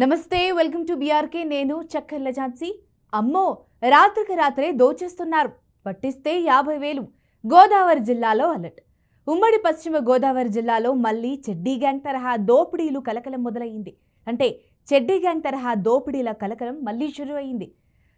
నమస్తే welcome to BRK నేను చక్కర్ల ఝాన్సీ. అమ్మో రాత్రికి రాత్రే దోచేస్తున్నారు. పట్టిస్తే యాభై వేలు. గోదావరి జిల్లాలో అలర్ట్. ఉమ్మడి పశ్చిమ గోదావరి జిల్లాలో మళ్ళీ చెడ్డీ గ్యాంగ్ తరహా దోపిడీలు కలకలం మొదలైంది అంటే చెడ్డీ గ్యాంగ్ తరహా దోపిడీల కలకలం మళ్ళీ షురు అయింది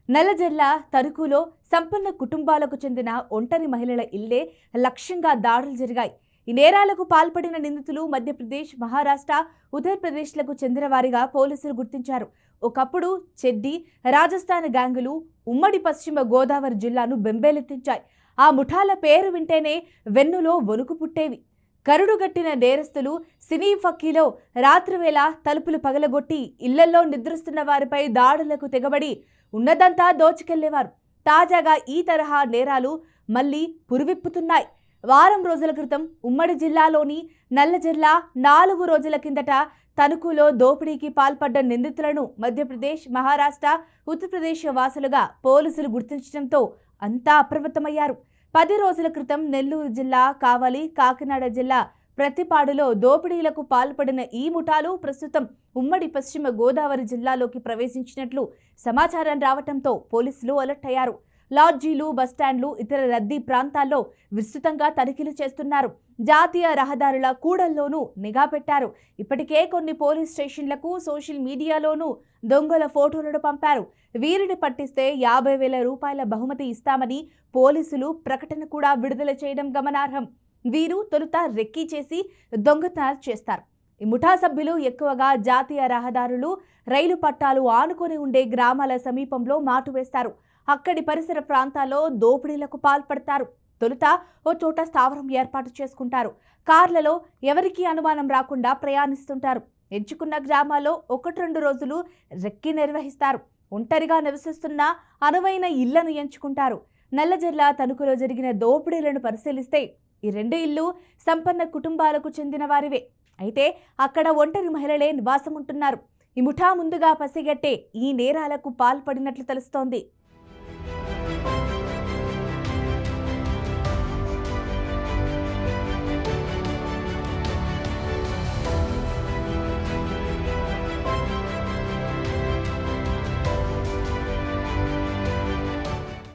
నల్లజర్ల తరుకులో సంపన్న కుటుంబాలకు చెందిన ఒంటరి మహిళల ఇల్లే లక్ష్యంగా దాడులు జరిగాయి. ఈ నేరాలకు పాల్పడిన నిందితులు మధ్యప్రదేశ్ మహారాష్ట్ర ఉత్తరప్రదేశ్లకు చెందినవారిగా పోలీసులు గుర్తించారు. ఒకప్పుడు చెడ్డి రాజస్థాన్ గ్యాంగులు ఉమ్మడి పశ్చిమ గోదావరి జిల్లాను బెంబేలెత్తించాయి. ఆ ముఠాల పేరు వింటేనే వెన్నులో వణుకు పుట్టేవి. కరుడుగట్టిన నేరస్తులు సినీ ఫక్కీలో రాత్రివేళ తలుపులు పగలగొట్టి ఇళ్ళలో నిద్రిస్తున్న వారిపై దాడులకు తెగబడి ఉన్నదంతా దోచుకెళ్ళేవారు. తాజాగా ఈ తరహా నేరాలు మళ్ళీ పురువిప్పుతున్నాయి. వారం రోజుల క్రితం ఉమ్మడి జిల్లాలోని నల్లజిల్ల నాలుగు రోజుల కిందట తణుకులో దోపిడీకి పాల్పడ్డ నిందితులను మధ్యప్రదేశ్ మహారాష్ట్ర ఉత్తరప్రదేశ్ వాసులుగా పోలీసులు గుర్తించడంతో అంతా అప్రమత్తమయ్యారు. పది రోజుల క్రితం నెల్లూరు జిల్లా కావలి కాకినాడ జిల్లా ప్రతిపాడులో దోపిడీలకు పాల్పడిన ఈ ముఠాలు ప్రస్తుతం ఉమ్మడి పశ్చిమ గోదావరి జిల్లాలోకి ప్రవేశించినట్లు సమాచారం రావటంతో పోలీసులు అలర్ట్ అయ్యారు. లాడ్జీలు బస్టాండ్లు ఇతర రద్దీ ప్రాంతాల్లో విస్తృతంగా తనిఖీలు చేస్తున్నారు. జాతీయ రహదారుల కూడల్లోనూ నిఘా పెట్టారు. ఇప్పటికే కొన్ని పోలీస్ స్టేషన్లకు సోషల్ మీడియాలోనూ దొంగల ఫోటోలను పంపారు. వీరిని పట్టిస్తే యాభై వేల రూపాయల బహుమతి ఇస్తామని పోలీసులు ప్రకటన కూడా విడుదల చేయడం గమనార్హం. వీరు తొలుత రెక్కీ చేసి దొంగతనాలు చేస్తారు. ఈ ముఠా సభ్యులు ఎక్కువగా జాతీయ రహదారులు రైలు పట్టాలు ఆనుకొని ఉండే గ్రామాల సమీపంలో మాటు వేస్తారు. అక్కడి పరిసర ప్రాంతాల్లో దోపిడీలకు పాల్పడతారు. తొలుత ఓ చోట స్థావరం ఏర్పాటు చేసుకుంటారు. కార్లలో ఎవరికీ అనుమానం రాకుండా ప్రయాణిస్తుంటారు. ఎంచుకున్న గ్రామాల్లో ఒకటి రెండు రోజులు రెక్కి నిర్వహిస్తారు. ఒంటరిగా నివసిస్తున్న అనువైన ఇళ్ళను ఎంచుకుంటారు. నల్లజర్ల తణుకులో జరిగిన దోపిడీలను పరిశీలిస్తే ఈ రెండు ఇల్లు సంపన్న కుటుంబాలకు చెందిన వారివే. అయితే అక్కడ ఒంటరి మహిళలే నివాసం ఉంటున్నారు ఈ ముఠా ముందుగా పసిగట్టే ఈ నేరాలకు పాల్పడినట్లు తెలుస్తోంది.